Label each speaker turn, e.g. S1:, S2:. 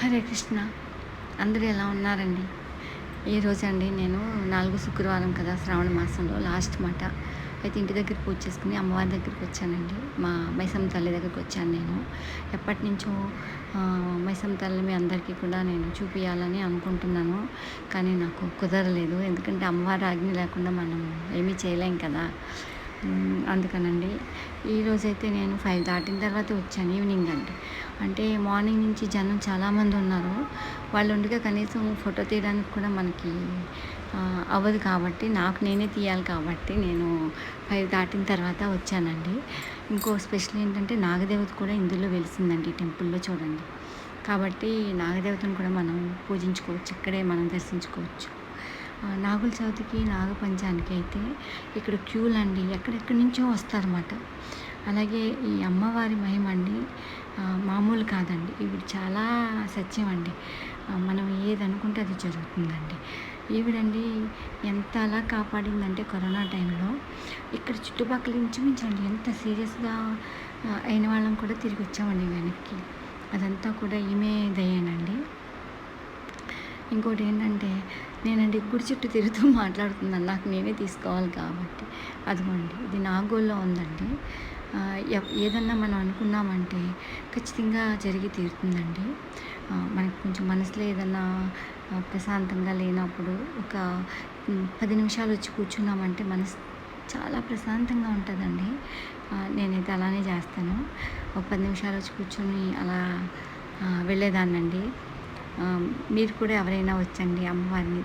S1: హరే కృష్ణ. అందరూ ఎలా ఉన్నారండి? ఈరోజు అండి నేను నాలుగు శుక్రవారం కదా శ్రావణ మాసంలో లాస్ట్ మాట. అయితే ఇంటి దగ్గర పూజ చేసుకుని అమ్మవారి దగ్గరికి వచ్చానండి. మా మైసమ్మ తల్లి దగ్గరికి వచ్చాను నేను. ఎప్పటి నుంచో మైసమ్మ తల్లి మీ అందరికీ కూడా నేను చూపించాలని అనుకుంటున్నాను. కానీ నాకు కుదరలేదు. ఎందుకంటే అమ్మవారి ఆజ్ఞ లేకుండా మనం ఏమీ చేయలేం కదా. అందుకనండి. ఈరోజైతే నేను ఫైవ్ దాటిన తర్వాత వచ్చాను ఈవినింగ్ అంటే అంటే మార్నింగ్ నుంచి జనం చాలామంది ఉన్నారు. వాళ్ళు ఉండగా కనీసం ఫోటో తీయడానికి కూడా మనకి అవ్వదు కాబట్టి నాకు నేనే తీయాలి కాబట్టి నేను ఫైవ్ దాటిన తర్వాత వచ్చానండి. ఇంకో స్పెషల్ ఏంటంటే నాగదేవత కూడా ఇందులో వెలిసిందండి టెంపుల్లో చూడండి. కాబట్టి నాగదేవతను కూడా మనం పూజించుకోవచ్చు ఇక్కడే మనం దర్శించుకోవచ్చు. నాగుల చవితికి నాగపంచానికి అయితే ఇక్కడ క్యూలు అండి ఎక్కడెక్కడి నుంచో వస్తారన్నమాట. అలాగే ఈ అమ్మవారి మహిమ అండి. మామూలు కాదండి. ఈవిడ చాలా సత్యం అండి మనం ఏది అనుకుంటే అది జరుగుతుందండి. ఈవిడండి ఎంత అలా కాపాడిందంటే కరోనా టైంలో ఇక్కడ చుట్టుపక్కల ఇంచుమించండి ఎంత సీరియస్గా అయిన వాళ్ళం కూడా తిరిగి వచ్చామండి వెనక్కి. అదంతా కూడా ఈమె దయ్యానండి ఇంకోటి ఏంటంటే నేనండి గుడి చుట్టూ తిరుగుతూ మాట్లాడుతున్నాను. నాకు నేనే తీసుకోవాలి కాబట్టి. అదిగోండి ఇది నాగోల్లో ఉందండి. ఏదన్నా మనం అనుకున్నామంటే ఖచ్చితంగా జరిగి తీరుతుందండి. మనకి కొంచెం మనసులో ఏదన్నా ప్రశాంతంగా లేనప్పుడు ఒక పది నిమిషాలు వచ్చి కూర్చున్నామంటే మనసు చాలా ప్రశాంతంగా ఉంటుందండి. నేనైతే అలానే చేస్తాను. ఒక పది నిమిషాలు వచ్చి కూర్చొని అలా వెళ్ళేదాన్నండి. మీరు కూడా ఎవరైనా వచ్చండి అమ్మవారిని